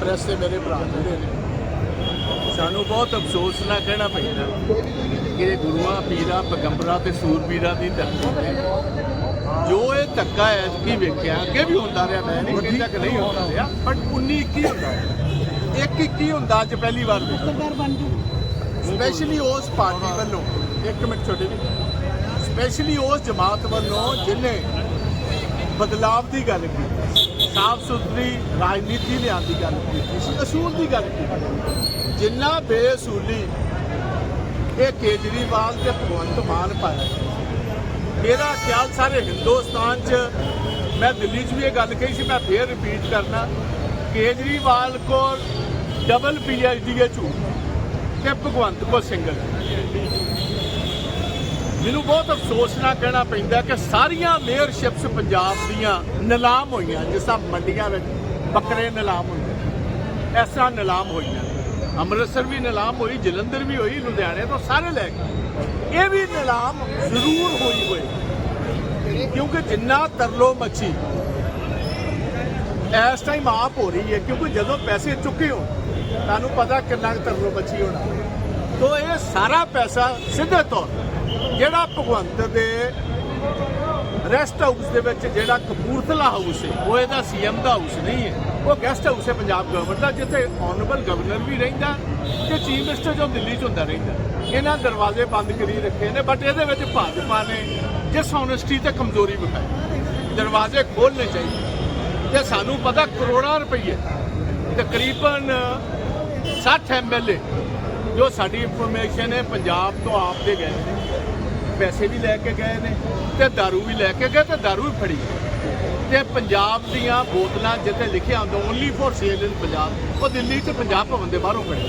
Press ਦੇ ਮੇਰੇ ਭਰਾ ਜਿਹੜੇ ਨੇ ਸਾਨੂੰ ਬਹੁਤ ਅਫਸੋਸ ਨਾਲ ਕਹਿਣਾ ਪੈਂਦਾ ਕਿ ਗੁਰੂਆਂ ਪੀਰਾਂ ਪੈਗੰਬਰਾਂ ਤੇ ਸੂਰਬੀਰਾਂ ਦੀ ਧਰਤੀ ਤੇ ਜੋ ਇਹ ਧੱਕਾ ਹੈ ਕੀ ਵੇਖਿਆ ਅੱਗੇ ਵੀ ਹੁੰਦਾ ਰਿਹਾ ਮੈਂ ਨਹੀਂ ਕਹਿੰਦਾ ਕਿ ਨਹੀਂ ਹੁੰਦਾ ਰਿਹਾ ਬਟ 19 21 ਹੁੰਦਾ ਇੱਕ 21 ਹੁੰਦਾ ਅੱਜ ਪਹਿਲੀ ਵਾਰ ਵੇਖਿਆ ਸਪੈਸ਼ਲੀ ਉਸ ਪਾਰਟੀ ਵੱਲੋਂ ਇੱਕ ਮਿੰਟ ਛੋਟੇ ਜੀ ਸਪੈਸ਼ਲੀ ਉਸ ਜਮਾਤ ਵੱਲੋਂ ਜਿਹਨੇ ਬਦਲਾਵ ਦੀ ਗੱਲ ਕੀਤੀ ਸਾਫ਼ ਸੁਥਰੀ ਰਾਜਨੀਤੀ ਲਿਆਉਣ ਦੀ ਗੱਲ ਕੀਤੀ ਸੀ, ਅਸੂਲ ਦੀ ਗੱਲ ਕੀਤੀ ਜਿੰਨਾ ਬੇਅਸੂਲੀ ਇਹ ਕੇਜਰੀਵਾਲ ਤੇ ਭਗਵੰਤ ਮਾਨ ਪਾਇਆ ਮੇਰਾ ਖਿਆਲ ਸਾਰੇ ਹਿੰਦੁਸਤਾਨ 'ਚ, ਮੈਂ ਦਿੱਲੀ 'ਚ ਵੀ ਇਹ ਗੱਲ ਕਹੀ ਸੀ, ਮੈਂ ਫੇਰ ਰਿਪੀਟ ਕਰਨਾ, ਕੇਜਰੀਵਾਲ ਕੋਲ ਡਬਲ ਪੀਐਚਡੀ ਹੈ ਝੂਠ ਤੇ ਭਗਵੰਤ ਕੋ ਸਿੰਗਲ ਮੈਨੂੰ ਬਹੁਤ ਅਫਸੋਸ ਨਾਲ ਕਹਿਣਾ ਪੈਂਦਾ ਕਿ ਸਾਰੀਆਂ ਮੇਅਰਸ਼ਿਪਸ ਪੰਜਾਬ ਦੀਆਂ ਨਿਲਾਮ ਹੋਈਆਂ, ਜਿਸ ਤਰ੍ਹਾਂ ਮੰਡੀਆਂ ਵਿੱਚ ਬੱਕਰੇ ਨਿਲਾਮ ਹੁੰਦੇ ਇਸ ਤਰ੍ਹਾਂ ਨਿਲਾਮ ਹੋਈਆਂ ਅੰਮ੍ਰਿਤਸਰ ਵੀ ਨਿਲਾਮ ਹੋਈ, ਜਲੰਧਰ ਵੀ ਹੋਈ, ਲੁਧਿਆਣੇ ਤੋਂ ਸਾਰੇ ਲੈ ਕੇ ਇਹ ਵੀ ਨਿਲਾਮ ਜ਼ਰੂਰ ਹੋਈ ਹੋਈ ਕਿਉਂਕਿ ਜਿੰਨਾ ਤਰਲੋ ਮੱਛੀ ਇਸ ਟਾਈਮ ਆਪ ਹੋ ਰਹੀ ਹੈ, ਕਿਉਂਕਿ ਜਦੋਂ ਪੈਸੇ ਚੁੱਕੇ ਹੋ ਤੁਹਾਨੂੰ ਪਤਾ ਕਿੰਨਾ ਕੁ ਤਰਲੋ ਮੱਛੀ ਹੋਣਾ। ਤੋ ਇਹ ਸਾਰਾ ਪੈਸਾ ਸਿੱਧੇ ਤੌਰ ਜਿਹੜਾ ਭਗਵੰਤ ਦੇ ਰੈਸਟ ਹਾਊਸ ਦੇ ਵਿੱਚ ਜਿਹੜਾ ਕਪੂਰਥਲਾ ਹਾਊਸ ਹੈ, ਉਹ ਇਹਦਾ ਸੀਐਮ ਦਾ ਹਾਊਸ ਨਹੀਂ ਹੈ। ਉਹ ਗੈਸਟ ਹਾਊਸ ਹੈ ਪੰਜਾਬ ਗਵਰਨਮੈਂਟ ਦਾ, ਜਿੱਥੇ ਆਨਰੇਬਲ ਗਵਰਨਰ ਵੀ ਰਹਿੰਦਾ ਤੇ ਚੀਫ ਮਿਨਿਸਟਰ ਜੋ ਦਿੱਲੀ 'ਚ ਹੁੰਦਾ ਰਹਿੰਦਾ। ਇਹਨਾਂ ਦਰਵਾਜ਼ੇ ਬੰਦ ਕਰੀ ਰੱਖੇ ਨੇ ਬਟ ਇਹਦੇ ਵਿੱਚ ਭਾਜਪਾ ਨੇ ਜਿਸ ਹੋਨੈਸਟੀ ਤੇ ਕਮਜ਼ੋਰੀ ਵਿਖਾਈ। ਦਰਵਾਜ਼ੇ ਖੋਲ੍ਹਣੇ ਚਾਹੀਦੇ। ਤੇ ਸਾਨੂੰ ਪਤਾ ਕਰੋੜਾਂ ਰੁਪਏ ਤਕਰੀਬਨ 60 ਐਮਐਲਏ ਜੋ ਸਾਡੀ ਇਨਫੋਰਮੇਸ਼ਨ ਹੈ, ਪੰਜਾਬ ਤੋਂ ਆਪ ਦੇ ਗਏ ਪੈਸੇ ਵੀ ਲੈ ਕੇ ਗਏ ਨੇ ਤੇ दारू ਵੀ ਲੈ ਕੇ ਗਏ ਤੇ दारू ਵੀ ਫੜੀ। ਤੇ ਪੰਜਾਬ ਦੀਆਂ ਬੋਤਲਾਂ ਜਿੱਥੇ ਲਿਖਿਆ ਹੁੰਦਾ only for sale in Punjab, ਉਹ ਦਿੱਲੀ 'ਚ ਪੰਜਾਬ ਭਵਨ ਦੇ ਬਾਹਰੋਂ ਫੜੇ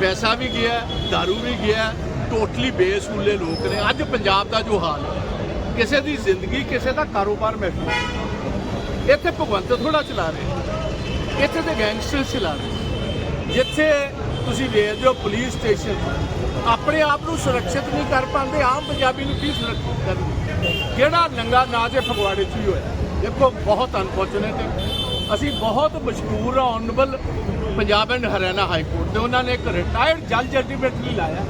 ਪੈਸਾ ਵੀ ਗਿਆ, दारू ਵੀ ਗਿਆ ਟੋਟਲੀ ਬੇਸੂਲੇ ਲੋਕ ਨੇ। ਅੱਜ ਪੰਜਾਬ ਦਾ ਜੋ ਹਾਲ ਹੈ, ਕਿਸੇ ਦੀ ਜ਼ਿੰਦਗੀ ਕਿਸੇ ਦਾ ਕਾਰੋਬਾਰ ਮਹਿਫੂਜ਼। ਇੱਥੇ ਭਗਵੰਤ ਥੋੜਾ ਚਲਾ ਰਹੇ। ਇੱਥੇ ਤੇ ਗੈਂਗਸਟਰ ਚਲਾ ਰਹੇ। ਜਿੱਥੇ ਤੁਸੀਂ ਵੇਖਦੇ ਹੋ ਪੁਲਿਸ ਸਟੇਸ਼ਨ। ਆਪਣੇ ਆਪ ਨੂੰ ਸੁਰੱਖਿਅਤ ਨਹੀਂ ਕਰ ਪਾਉਂਦੇ, ਆਮ ਪੰਜਾਬੀ ਨੂੰ ਕੀ ਸੁਰੱਖਿਅਤ ਕਰਨਗੇ? ਕਿਹੜਾ ਨੰਗਾ ਨਾਚ ਇਹ ਫਗਵਾੜੇ 'ਚ ਹੀ ਹੋਇਆ? ਦੇਖੋ, ਬਹੁਤ ਅਨਫੋਰਚੂਨੇਟ ਹੈ। ਅਸੀਂ ਬਹੁਤ ਮਸ਼ਹੂਰ honourable Punjab and Haryana high court ਦੇ, ਉਹਨਾਂ ਨੇ ਇੱਕ ਰਿਟਾਇਰਡ ਜੱਜ ਅਲਟੀਮੇਟਲੀ ਲਾਇਆ।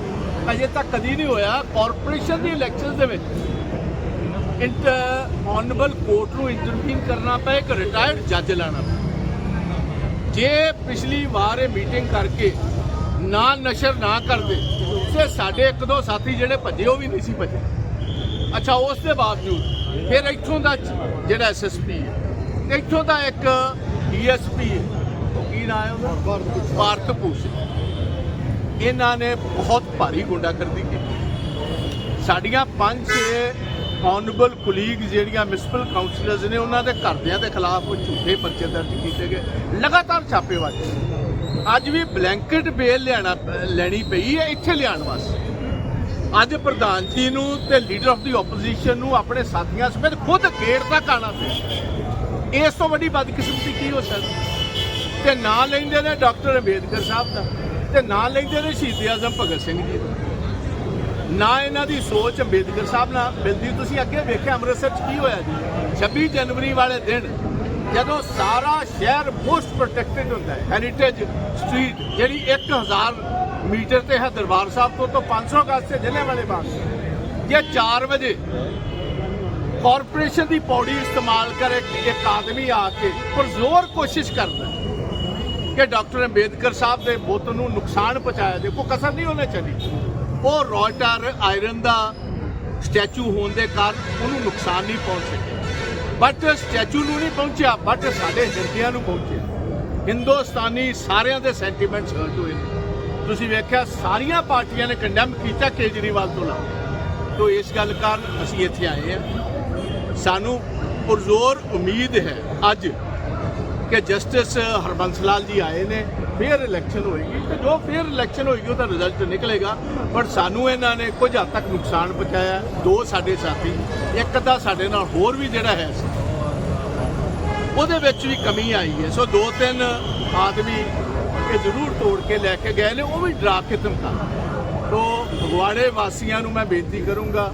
ਅਜੇ ਤੱਕ ਕਦੀ ਨਹੀਂ ਹੋਇਆ ਕਾਰਪੋਰੇਸ਼ਨ ਦੀ ਇਲੈਕਸ਼ਨ ਦੇ ਵਿੱਚ। ਇੰਟਰ ਆਨਰੇਬਲ ਕੋਰਟ ਨੂੰ ਇੰਟਰਵੀਨ ਕਰਨਾ ਪਏ ਇੱਕ ਰਿਟਾਇਰਡ ਜੱਜ ਲਾਣਾ ਪਏ ਜੇ ਪਿਛਲੀ ਵਾਰ ਇਹ ਮੀਟਿੰਗ ਕਰਕੇ ਨਾ ਨਸ਼ਰ ਨਾ ਕਰਦੇ। ਤੇ ਸਾਡੇ ਇੱਕ ਦੋ ਸਾਥੀ ਜਿਹੜੇ ਭੱਜੇ ਉਹ ਵੀ ਨਹੀਂ ਸੀ ਭੱਜੇ। ਅੱਛਾ ਉਸ ਦੇ ਬਾਵਜੂਦ ਫਿਰ ਇੱਥੋਂ ਦਾ ਜਿਹੜਾ ਐਸਐਸਪੀ ਹੈ ਇੱਥੋਂ ਦਾ ਇੱਕ ਡੀਐਸਪੀ ਹੈ ਕੀ ਨਾਮ ਹੈ ਉਹਦਾ? ਭਾਰਤ ਭੂਸ਼ਣ ਇਹਨਾਂ ਨੇ ਬਹੁਤ ਭਾਰੀ ਗੁੰਡਾਗਰਦੀ ਕੀਤੀ। ਸਾਡੀਆਂ ਪੰਜ ਆਨਰੇਬਲ ਕੁਲੀਗ ਜਿਹੜੀਆਂ ਮਿਊਨਿਸਪਲ ਕਾਉਂਸਲਰਸ ਨੇ ਉਹਨਾਂ ਦੇ ਘਰਦਿਆਂ ਦੇ ਖਿਲਾਫ ਝੂਠੇ ਪਰਚੇ ਦਰਜ ਕੀਤੇ ਗਏ। ਲਗਾਤਾਰ ਛਾਪੇ ਵੱਜੇ ਅੱਜ ਵੀ ਬਲੈਂਕਟ ਬੇਲ ਲਿਆਣਾ, ਲੈਣੀ ਪਈ ਹੈ ਇੱਥੇ ਲਿਆਉਣ ਵਾਸਤੇ। ਅੱਜ ਪ੍ਰਧਾਨ ਜੀ ਨੂੰ ਤੇ ਲੀਡਰ ਆਫ ਦੀ ਆਪੋਜੀਸ਼ਨ ਨੂੰ ਆਪਣੇ ਸਾਥੀਆਂ ਸਮੇਤ ਖੁਦ ਗੇਟ ਤੱਕ ਆਣਾ ਪਿਆ ਇਸ ਤੋਂ ਵੱਡੀ ਬਦਕਿਸਮਤੀ ਕੀ ਹੋ ਸਕਦੀ? ਤੇ ਨਾਂ ਲੈਂਦੇ ਨੇ ਡਾਕਟਰ ਅੰਬੇਦਕਰ ਸਾਹਿਬ ਦਾ, ਤੇ ਨਾਂ ਲੈਂਦੇ ਨੇ ਸ਼ਹੀਦ ਆਜ਼ਮ ਭਗਤ ਸਿੰਘ ਜੀ ਦਾ। ਨਾ ਇਹਨਾਂ ਦੀ ਸੋਚ ਅੰਬੇਦਕਰ ਸਾਹਿਬ ਨਾਲ ਮਿਲਦੀ। ਤੁਸੀਂ ਅੱਗੇ ਵੇਖਿਆ ਅੰਮ੍ਰਿਤਸਰ 'ਚ ਕੀ ਹੋਇਆ ਜੀ? 26 ਜਨਵਰੀ ਵਾਲੇ ਦਿਨ ਜਦੋਂ ਸਾਰਾ ਸ਼ਹਿਰ ਮੋਸਟ ਪ੍ਰੋਟੈਕਟਡ ਹੁੰਦਾ ਹੈ ਹੈਰੀਟੇਜ ਸਟਰੀਟ ਜਿਹੜੀ 1000 ਮੀਟਰ ਤੇ ਹੈ ਦਰਬਾਰ ਸਾਹਿਬ ਤੋਂ ਤੋਂ 500 ਗਜ਼ ਤੇ ਜ਼ਿਲ੍ਹੇ ਵਾਲੇ ਬਾਗ ਜੇ 4 ਵਜੇ ਕਾਰਪੋਰੇਸ਼ਨ ਦੀ ਪੌੜੀ ਇਸਤੇਮਾਲ ਕਰ, ਇੱਕ ਆਦਮੀ ਆ ਕੇ ਪਰਜ਼ੋਰ ਕੋਸ਼ਿਸ਼ ਕਰਦਾ ਕਿ ਡਾਕਟਰ ਅੰਬੇਦਕਰ ਸਾਹਿਬ ਦੇ ਬੁੱਤ ਨੂੰ ਨੁਕਸਾਨ ਪਹੁੰਚਾਇਆ ਜੇ, ਕੋਈ ਕਸਰ ਨਹੀਂ ਉਹਨੇ ਚਲੀ। ਉਹ ਰੋਇਟਰ ਆਇਰਨ ਦਾ ਸਟੈਚੂ ਹੋਣ ਦੇ ਕਾਰਨ ਉਹਨੂੰ ਨੁਕਸਾਨ ਨਹੀਂ ਪਹੁੰਚ ਸਕਿਆ। ਬਟ ਸਟੈਚੂ ਨੂੰ ਨਹੀਂ ਪਹੁੰਚਿਆ ਬਟ ਸਾਡੇ ਹਿਰਦਿਆਂ ਨੂੰ ਪਹੁੰਚਿਆ। ਹਿੰਦੁਸਤਾਨੀ ਸਾਰਿਆਂ ਦੇ ਸੈਂਟੀਮੈਂਟਸ ਹਰਟ ਹੋਏ ਨੇ। ਤੁਸੀਂ ਵੇਖਿਆ, ਸਾਰੀਆਂ ਪਾਰਟੀਆਂ ਨੇ ਕੰਡੈਮ ਕੀਤਾ ਕੇਜਰੀਵਾਲ ਤੋਂ ਲਾ ਤੋਂ ਇਸ ਗੱਲ ਕਾਰਨ ਅਸੀਂ ਇੱਥੇ ਆਏ ਹਾਂ। ਸਾਨੂੰ ਪੁਰਜ਼ੋਰ ਉਮੀਦ ਹੈ, ਅੱਜ ਕਿ ਜਸਟਿਸ ਹਰਬੰਸ ਲਾਲ ਜੀ ਆਏ ਨੇ, ਫੇਰ ਇਲੈਕਸ਼ਨ ਹੋਏਗੀ ਤੇ ਜੋ ਫੇਰ ਇਲੈਕਸ਼ਨ ਹੋਏਗੀ ਉਹਦਾ ਰਿਜ਼ਲਟ ਨਿਕਲੇਗਾ। ਪਰ ਸਾਨੂੰ ਇਹਨਾਂ ਨੇ ਕੁਝ ਹੱਦ ਤੱਕ ਨੁਕਸਾਨ ਪਹੁੰਚਾਇਆ। ਦੋ ਸਾਡੇ ਸਾਥੀ, ਇੱਕ ਦਾ ਸਾਡੇ ਨਾਲ ਹੋਰ ਵੀ ਜਿਹੜਾ ਹੈ ਉਹਦੇ ਵਿੱਚ ਵੀ ਕਮੀ ਆਈ ਹੈ। ਸੋ ਦੋ ਤਿੰਨ ਆਦਮੀ ਇਹ ਜ਼ਰੂਰ ਤੋੜ ਕੇ ਲੈ ਕੇ ਗਏ ਨੇ, ਉਹ ਵੀ ਡਰਾ ਖਤਮ ਕਰ ਤੋ ਫਗਵਾੜੇ ਵਾਸੀਆਂ ਨੂੰ ਮੈਂ ਬੇਨਤੀ ਕਰੂੰਗਾ,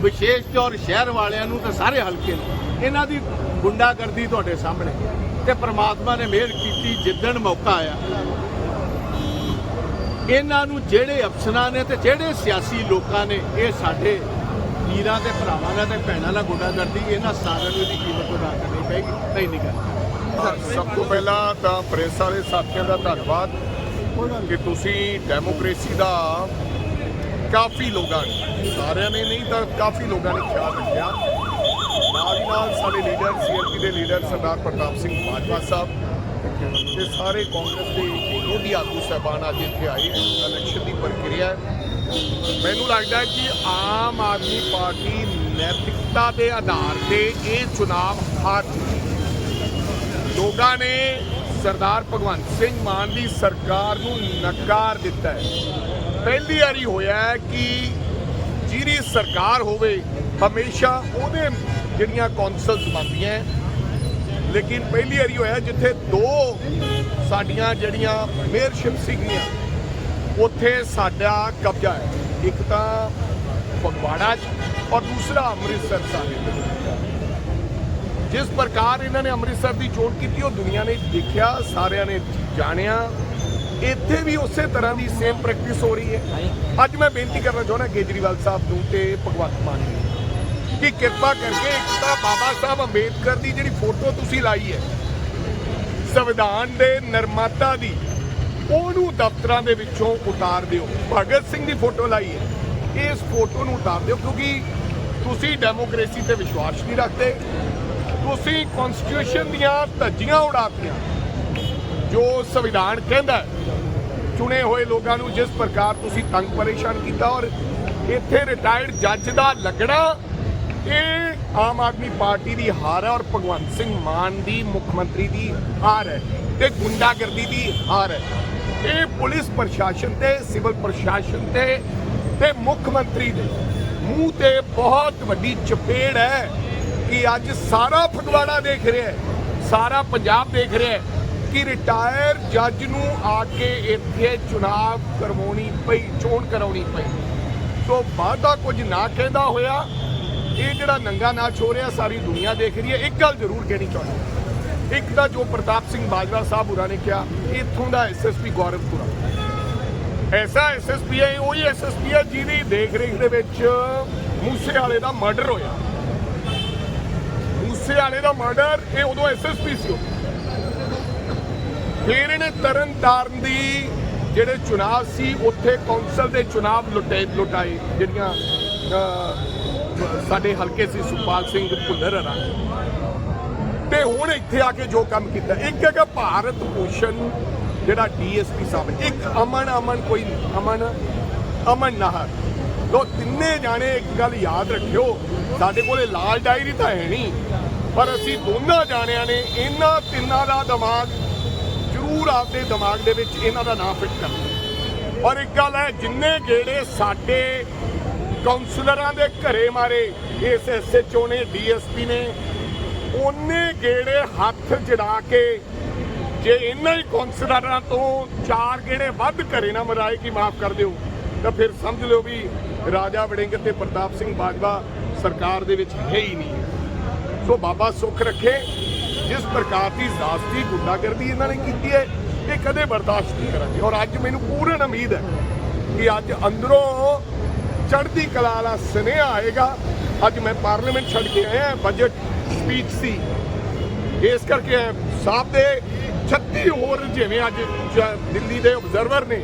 ਵਿਸ਼ੇਸ਼ ਤੌਰ ਸ਼ਹਿਰ ਵਾਲਿਆਂ ਨੂੰ ਤੇ ਸਾਰੇ ਹਲਕੇ ਨੂੰ, ਇਹਨਾਂ ਦੀ ਗੁੰਡਾਗਰਦੀ ਤੁਹਾਡੇ ਸਾਹਮਣੇ। ਤੇ ਪ੍ਰਮਾਤਮਾ ਨੇ ਮਿਹਰ ਕੀਤੀ ਜਿੱਦਣ ਮੌਕਾ ਆਇਆ। ਇਹਨਾਂ ਨੂੰ ਜਿਹੜੇ ਅਫਸਰਾਂ ਨੇ ਤੇ ਜਿਹੜੇ ਸਿਆਸੀ ਲੋਕਾਂ ਨੇ, ਇਹ ਸਾਡੇ ਵੀਰਾਂ ਤੇ ਭਰਾਵਾਂ ਨਾਲ ਤੇ ਭੈਣਾਂ ਨਾਲ ਗੁੰਡਾਗਰਦੀ, ਇਹਨਾਂ ਸਾਰਿਆਂ ਨੂੰ ਇਹਦੀ ਕੀਮਤ ਅਦਾ ਕਰਨੀ ਪੈਗੀ ਨਹੀਂ ਨਹੀਂ ਗੱਲ ਸਭ ਤੋਂ ਪਹਿਲਾਂ ਤਾਂ ਪ੍ਰੈਸ ਵਾਲੇ ਸਾਥੀਆਂ ਦਾ ਧੰਨਵਾਦ ਕਿ ਤੁਸੀਂ ਡੈਮੋਕ੍ਰੇਸੀ ਦਾ ਕਾਫੀ ਲੋਕਾਂ ਨੇ, ਸਾਰਿਆਂ ਨੇ ਨਹੀਂ ਤਾਂ ਕਾਫੀ ਲੋਕਾਂ ਨੇ ਖਿਆਲ ਰੱਖਿਆ। ਸਾਡੇ ਲੀਡਰ ਸੀਐਲਪੀ ਦੇ ਲੀਡਰ ਸਰਦਾਰ ਪ੍ਰਤਾਪ ਸਿੰਘ ਬਾਜਵਾ ਸਾਹਿਬ ਤੇ ਸਾਰੇ ਕਾਂਗਰਸ ਦੇ ਵਿਰੋਧੀ ਆਗੂ ਸਾਹਿਬਾਨ ਅੱਜ ਇੱਥੇ ਆਏ ਇਲੈਕਸ਼ਨ ਦੀ ਪ੍ਰਕਿਰਿਆ ਮੈਨੂੰ ਲੱਗਦਾ ਹੈ ਕਿ ਆਮ ਆਦਮੀ ਪਾਰਟੀ ਨੈਤਿਕਤਾ ਦੇ ਆਧਾਰ ਤੇ ਇਹ ਚੁਣਾਵ ਹਾਰ ਚੁੱਕੀ ਲੋਕਾਂ ਨੇ ਸਰਦਾਰ ਭਗਵੰਤ ਸਿੰਘ ਮਾਨ ਦੀ ਸਰਕਾਰ ਨੂੰ ਨਕਾਰ ਦਿੱਤਾ ਹੈ। ਪਹਿਲੀ ਵਾਰੀ ਹੋਇਆ ਕਿ ਜਿਹੜੀ ਸਰਕਾਰ ਹੋਵੇ, ਹਮੇਸ਼ਾ ਉਹਦੇ ਜਿਹੜੀਆਂ ਕੌਂਸਲਸ ਬਣਦੀਆਂ ਲੇਕਿਨ ਪਹਿਲੀ ਵਾਰੀ ਹੋਇਆ ਜਿੱਥੇ ਦੋ ਸਾਡੀਆਂ ਜਿਹੜੀਆਂ ਮੇਅਰਸ਼ਿਪ ਸੀਗੀਆਂ, ਉੱਥੇ ਸਾਡਾ ਕਬਜ਼ਾ ਹੈ। ਇੱਕ ਤਾਂ ਫਗਵਾੜਾ 'ਚ ਔਰ ਦੂਸਰਾ ਅੰਮ੍ਰਿਤਸਰ ਸਾਹਿਬ ਜਿਸ ਪ੍ਰਕਾਰ ਇਹਨਾਂ ਨੇ ਅੰਮ੍ਰਿਤਸਰ ਦੀ ਚੋਣ ਕੀਤੀ, ਉਹ ਦੁਨੀਆ ਨੇ ਦੇਖਿਆ, ਸਾਰਿਆਂ ਨੇ ਜਾਣਿਆ। ਇੱਥੇ ਵੀ ਉਸੇ ਤਰ੍ਹਾਂ ਦੀ ਸੇਮ ਪ੍ਰੈਕਟਿਸ ਹੋ ਰਹੀ ਹੈ। ਅੱਜ ਮੈਂ ਬੇਨਤੀ ਕਰਨਾ ਚਾਹੁੰਦਾ ਕੇਜਰੀਵਾਲ ਸਾਹਿਬ ਨੂੰ ਤੇ ਭਗਵੰਤ ਮਾਨ ਨੂੰ। ਕਿ ਕਿਰਪਾ ਕਰਕੇ ਇੱਕ ਤਾਂ ਬਾਬਾ ਸਾਹਿਬ ਅੰਬੇਦਕਰ ਦੀ ਜਿਹੜੀ ਫੋਟੋ ਤੁਸੀਂ ਲਾਈ ਹੈ, ਸੰਵਿਧਾਨ ਦੇ ਨਿਰਮਾਤਾ ਦੀ, ਉਹਨੂੰ ਦਫ਼ਤਰਾਂ ਦੇ ਵਿੱਚੋਂ ਉਤਾਰ ਦਿਓ। ਭਗਤ ਸਿੰਘ ਦੀ ਫੋਟੋ ਲਾਈ ਹੈ। ਇਸ ਫੋਟੋ ਨੂੰ ਉਤਾਰ ਦਿਓ ਕਿਉਂਕਿ ਤੁਸੀਂ ਡੈਮੋਕ੍ਰੇਸੀ ਤੇ ਵਿਸ਼ਵਾਸ ਨਹੀਂ ਰੱਖਦੇ। ਤੁਸੀਂ ਕਨਸਟੀਟਿਊਸ਼ਨ ਦੀਆਂ ਧੱਜੀਆਂ ਉਡਾਤੀਆਂ ਜੋ ਸੰਵਿਧਾਨ ਕਹਿੰਦਾ ਚੁਣੇ ਹੋਏ ਲੋਕਾਂ ਨੂੰ ਜਿਸ ਪ੍ਰਕਾਰ ਤੁਸੀਂ ਤੰਗ ਪਰੇਸ਼ਾਨ ਕੀਤਾ ਔਰ ਇੱਥੇ ਰਿਟਾਇਰਡ ਜੱਜ ਦਾ ਲੱਗਣਾ ਇਹ ਆਮ ਆਦਮੀ ਪਾਰਟੀ ਦੀ ਹਾਰ ਹੈ ਔਰ ਭਗਵੰਤ ਸਿੰਘ ਮਾਨ ਦੀ ਮੁੱਖ ਮੰਤਰੀ ਦੀ ਹਾਰ ਹੈ ਤੇ ਗੁੰਡਾਗਰਦੀ ਦੀ ਹਾਰ ਹੈ। ਇਹ ਪੁਲਿਸ ਪ੍ਰਸ਼ਾਸਨ ਤੇ, ਸਿਵਲ ਪ੍ਰਸ਼ਾਸਨ ਤੇ ਤੇ ਮੁੱਖ ਮੰਤਰੀ ਦੇ ਮੂੰਹ ਤੇ ਬਹੁਤ ਵੱਡੀ ਚਪੇੜ ਹੈ ਕਿ ਅੱਜ ਸਾਰਾ ਫਗਵਾੜਾ ਦੇਖ ਰਿਹਾ ਹੈ, ਸਾਰਾ ਪੰਜਾਬ ਦੇਖ ਰਿਹਾ ਹੈ ਕਿ ਰਿਟਾਇਰ ਜੱਜ ਨੂੰ ਆ ਕੇ ਇੱਥੇ ਚੁਣਾਵ ਕਰਵਾਉਣੀ ਪਈ, ਚੋਣ ਕਰਾਉਣੀ ਪਈ। ਤੋਂ ਵਾਅਦਾ ਕੁਝ ਨਾ ਕਹਿੰਦਾ ਹੋਇਆ ਇਹ ਜਿਹੜਾ ਨੰਗਾ ਨਾਚ ਹੋ ਰਿਹਾ, ਸਾਰੀ ਦੁਨੀਆ ਦੇਖ ਰਹੀ ਹੈ। ਇੱਕ ਗੱਲ ਜ਼ਰੂਰ ਕਹਿਣੀ ਚਾਹੁੰਦਾ ਇੱਕ ਤਾਂ ਜੋ ਪ੍ਰਤਾਪ ਸਿੰਘ ਬਾਜਵਾ ਸਾਹਿਬ ਹੋਰਾਂ ਨੇ ਕਿਹਾ, ਇੱਥੋਂ ਦਾ ਐਸਐਸਪੀ ਗੌਰਵਪੁਰਾ। ਐਸਾ ਐਸਐਸਪੀ ਹੈ, ਉਹੀ ਐਸਐਸਪੀ ਹੈ ਜਿਹਦੀ ਦੇਖ ਰੇਖ ਦੇ ਵਿੱਚ ਮੂਸੇ ਵਾਲੇ ਦਾ ਮਰਡਰ ਹੋਇਆ। ਮੂਸੇ ਵਾਲੇ ਦਾ ਮਰਡਰ ਇਹ ਉਦੋਂ ਐਸਐਸਪੀ ਸੀ ਉਹ। ਫਿਰ ਇਹਨੇ ਤਰਨ ਤਾਰਨ ਦੀ ਜਿਹੜੇ ਚੁਣਾਵ ਸੀ, ਉੱਥੇ ਕੌਂਸਲ ਦੇ ਚੁਣਾਵ ਲੁਟੇ ਲੁਟਾਏ, ਜਿਹੜੀਆਂ ਸਾਡੇ ਹਲਕੇ ਸੀ ਸੁਪਾਲ ਸਿੰਘ ਭੁੱਲਰ ਹਰਾ ਤੇ ਹੁਣ ਇੱਥੇ ਆ ਕੇ ਜੋ ਕੰਮ ਕੀਤਾ, ਇੱਕ ਹੈਗਾ ਭਾਰਤ ਭੂਸ਼ਣ ਜਿਹੜਾ ਡੀਐਸਪੀ ਸਾਹਿਬ, ਇੱਕ ਅਮਨ ਅਮਨ ਕੋਈ ਅਮਨ ਅਮਨ ਨਾਹਰ। ਦੋ ਤਿੰਨੇ ਜਾਣੇ ਇੱਕ ਗੱਲ ਯਾਦ ਰੱਖਿਓ, ਸਾਡੇ ਕੋਲੇ ਲਾਲ ਡਾਇਰੀ ਤਾਂ ਹੈ ਨਹੀਂ, ਪਰ ਅਸੀਂ ਦੋਨਾਂ ਜਾਣਿਆਂ ਨੇ ਇਹਨਾਂ ਤਿੰਨਾਂ ਦਾ ਦਿਮਾਗ ਜ਼ਰੂਰ ਆਪਦੇ ਦਿਮਾਗ ਦੇ ਵਿੱਚ ਇਹਨਾਂ ਦਾ ਨਾਮ ਫਿੱਟ ਕਰਨਾ। ਔਰ ਇੱਕ ਗੱਲ ਹੈ, ਜਿੰਨੇ ਗੇੜੇ ਸਾਡੇ ਕਾਉਂਸਲਰਾਂ ਦੇ ਘਰੇ ਮਾਰੇ। ਇਸ ਐਸਐਚਓ ਨੇ ਡੀਐਸਪੀ ਨੇ। ਉਹਨੇ ਗੇੜੇ ਹੱਥ ਜੜਾ ਕੇ, ਜੇ ਇਹਨਾਂ ਹੀ ਕਾਉਂਸਲਰਾਂ ਤੋਂ ਚਾਰ ਗੇੜੇ ਵੱਧ ਘਰੇ ਨਾ ਮਰਾਏ, ਕਿ ਮਾਫ ਕਰ ਦਿਓ। ਤਾਂ ਫਿਰ ਸਮਝ ਲਿਓ ਵੀ ਰਾਜਾ ਵੜਿੰਗ ਤੇ ਪ੍ਰਤਾਪ ਸਿੰਘ ਬਾਜਵਾ ਸਰਕਾਰ ਦੇ ਵਿੱਚ ਹੈ ਹੀ ਨਹੀਂ। ਹੈ ਸੋ ਬਾਬਾ ਸੁੱਖ ਰੱਖੇ। ਜਿਸ ਪ੍ਰਕਾਰ ਦੀ ਜ਼ਾਸਤੀ ਗੁੰਡਾਗਰਦੀ ਇਹਨਾਂ ਨੇ ਕੀਤੀ ਹੈ, ਇਹ ਕਦੇ ਬਰਦਾਸ਼ਤ ਨਹੀਂ ਕਰਾਂਗੇ। ਔਰ ਅੱਜ ਮੈਨੂੰ ਪੂਰਨ ਉਮੀਦ ਹੈ ਕਿ ਅੱਜ ਅੰਦਰੋਂ ਚੜ੍ਹਦੀ ਕਲਾ ਵਾਲਾ ਸੁਨੇਹਾ ਆਏਗਾ। ਅੱਜ ਮੈਂ ਪਾਰਲੀਮੈਂਟ ਛੱਡ ਕੇ ਆਇਆ ਬਜਟ ਸਪੀਚ ਸੀ। ਇਸ ਕਰਕੇ ਸਾਹਿਬ ਦੇ 36 ਹੋਰ ਜਿਵੇਂ ਅੱਜ ਦਿੱਲੀ ਦੇ ਆਬਜ਼ਰਵਰ ਨੇ,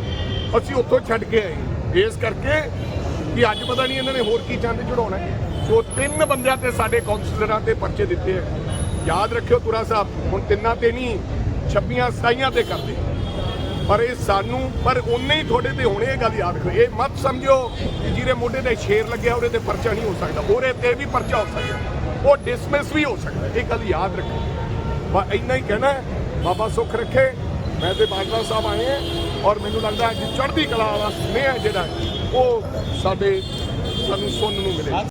ਅਸੀਂ ਉੱਥੋਂ ਛੱਡ ਕੇ ਆਏ। ਇਸ ਕਰਕੇ ਕਿ ਅੱਜ ਪਤਾ ਨਹੀਂ ਇਹਨਾਂ ਨੇ ਹੋਰ ਕੀ ਚੰਦ ਚੜਾਉਣਾ ਸੋ ਤਿੰਨ ਬੰਦਿਆਂ ਤੇ ਸਾਡੇ ਕਾਉਂਸਲਰਾਂ ਤੇ ਪਰਚੇ ਦਿੱਤੇ ਹੈ। ਯਾਦ ਰੱਖਿਓ ਤੁਰਾ ਸਾਹਿਬ, ਹੁਣ ਤਿੰਨਾਂ ਤੇ ਨਹੀਂ 26 27 ਤੇ ਕਰਦੇ। ਪਰ ਇਹ ਸਾਨੂੰ, ਪਰ ਉਨੇ ਹੀ ਤੁਹਾਡੇ ਤੇ ਹੋਣੇ ਇਹ ਗੱਲ ਯਾਦ ਰੱਖੋ ਇਹ ਮਤ ਸਮਝਿਓ ਕਿ ਜਿਹਦੇ ਮੋਢੇ ਤੇ ਸ਼ੇਰ ਲੱਗਿਆ, ਉਹਦੇ ਤੇ ਪਰਚਾ ਨਹੀਂ ਹੋ ਸਕਦਾ। ਉਹਦੇ ਤੇ ਵੀ ਪਰਚਾ ਹੋ ਸਕਦਾ। ਉਹ ਡਿਸਮਿਸ ਵੀ ਹੋ ਸਕਦਾ। ਇਹ ਗੱਲ ਯਾਦ ਰੱਖੋ ਬਸ ਇੰਨਾ ਹੀ ਕਹਿਣਾ ਬਾਬਾ ਸੁੱਖ ਰੱਖੇ। ਮੈਂ ਤੇ ਬਾਜਵਾ ਸਾਹਿਬ ਆਏ ਹਾਂ ਔਰ ਮੈਨੂੰ ਲੱਗਦਾ ਹੈ ਕਿ ਚੜ੍ਹਦੀ ਕਲਾ ਵਾਲਾ ਸੁਨੇਹਾ ਜਿਹੜਾ, ਉਹ ਸਾਡੇ ਸਾਨੂੰ ਸੁਣਨ ਨੂੰ ਮਿਲੇ।